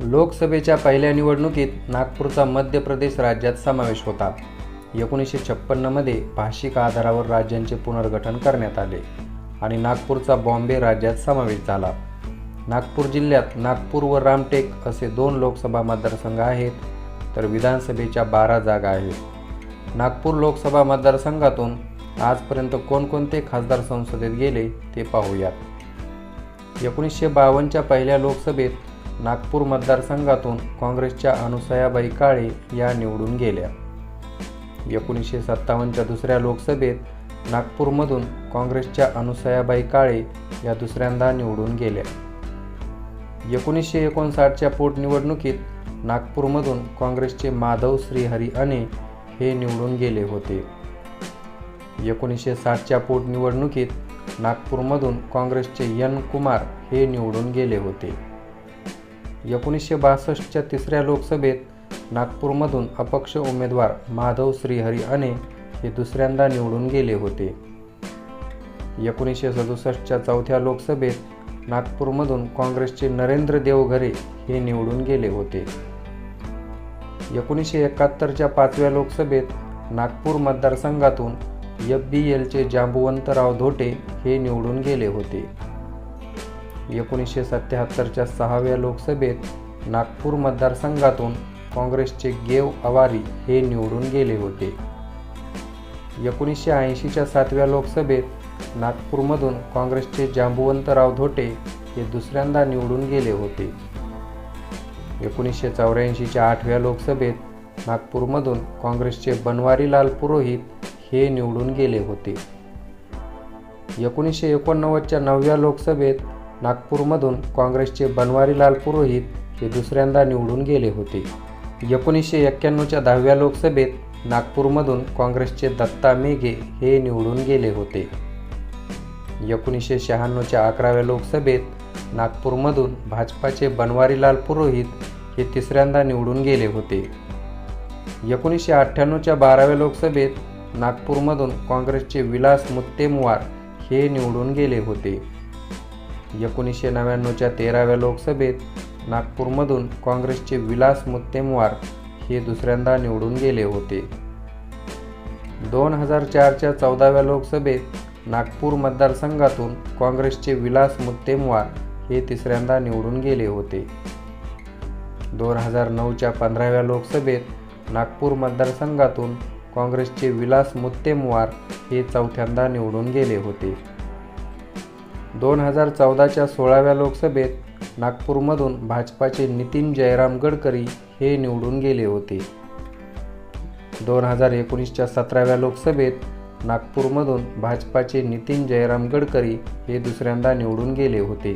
लोकसभेच्या पहिल्या निवडणुकीत नागपूरचा मध्य प्रदेश राज्यात समावेश होता. एकोणीसशे छप्पन्नमध्ये भाषिक आधारावर राज्यांचे पुनर्गठन करण्यात आले आणि नागपूरचा बॉम्बे राज्यात समावेश झाला. नागपूर जिल्ह्यात नागपूर व रामटेक असे दोन लोकसभा मतदारसंघ आहेत तर विधानसभेच्या बारा जागा आहेत. नागपूर लोकसभा मतदारसंघातून आजपर्यंत कोणकोणते खासदार संसदेत गेले ते पाहूयात. एकोणीसशे बावन्नच्या पहिल्या लोकसभेत नागपूर मतदारसंघातून काँग्रेसच्या अनुसयाबाई काळे या निवडून गेल्या. एकोणीसशे सत्तावन्नच्या दुसऱ्या लोकसभेत नागपूरमधून काँग्रेसच्या अनुसयाबाई काळे या दुसऱ्यांदा निवडून गेल्या. एकोणीसशे एकोणसाठच्या पोटनिवडणुकीत नागपूरमधून काँग्रेसचे माधव श्रीहरी अने हे निवडून गेले होते. एकोणीसशे साठच्या पोटनिवडणुकीत नागपूरमधून काँग्रेसचे यन कुमार हे निवडून गेले होते. एकोणीसशे बासष्टच्या तिसऱ्या लोकसभेत नागपूरमधून अपक्ष उमेदवार माधव श्रीहरी अने हे दुसऱ्यांदा निवडून गेले होते. एकोणीसशे सदुसष्टच्या चौथ्या लोकसभेत नागपूरमधून काँग्रेसचे नरेंद्र देवघरे हे निवडून गेले होते. एकोणीसशे एकाहत्तरच्या पाचव्या लोकसभेत नागपूर मतदारसंघातून एफ बी एलचे जांबुवंतराव धोटे हे निवडून गेले होते. एकोणीसशे सत्याहत्तरच्या सहाव्या लोकसभेत नागपूर मतदारसंघातून काँग्रेसचे गेव अवारी हे निवडून गेले होते. एकोणीसशे ऐंशीच्या सातव्या लोकसभेत नागपूरमधून काँग्रेसचे जांबुवंतराव धोटे हे दुसऱ्यांदा निवडून गेले होते. एकोणीसशे चौऱ्याऐंशीच्या आठव्या लोकसभेत नागपूरमधून काँग्रेसचे बनवारीलाल पुरोहित हे निवडून गेले होते. एकोणीसशे एकोणनव्वदच्या नवव्या लोकसभेत नागपूरमधून काँग्रेसचे बनवारीलाल पुरोहित हे दुसऱ्यांदा निवडून गेले होते. एकोणीसशे एक्क्याण्णवच्या दहाव्या लोकसभेत नागपूरमधून काँग्रेसचे दत्ता मेघे हे निवडून गेले होते. एकोणीसशे शहाण्णवच्या अकराव्या लोकसभेत नागपूरमधून भाजपाचे बनवारीलाल पुरोहित हे तिसऱ्यांदा निवडून गेले होते. एकोणीसशे अठ्ठ्याण्णवच्या बाराव्या लोकसभेत नागपूरमधून काँग्रेसचे विलास मुत्तेमवार हे निवडून गेले होते. एकोणीसशे नव्याण्णवच्या तेराव्या लोकसभेत नागपूरमधून काँग्रेसचे विलास मुत्तेमवार हे दुसऱ्यांदा निवडून गेले होते. दोन हजार चारच्या चौदाव्या लोकसभेत नागपूर मतदारसंघातून काँग्रेसचे विलास मुत्तेमवार हे तिसऱ्यांदा निवडून गेले होते. दोन हजार नऊच्या पंधराव्या लोकसभेत नागपूर मतदारसंघातून काँग्रेसचे विलास मुत्तेमवार हे चौथ्यांदा निवडून गेले होते. दोन हजार चौदाच्या सोळाव्या लोकसभेत नागपूरमधून भाजपाचे नितीन जयराम गडकरी हे निवडून गेले होते. दोन हजार एकोणीसच्या सतराव्या लोकसभेत नागपूरमधून भाजपाचे नितीन जयराम गडकरी हे दुसऱ्यांदा निवडून गेले होते.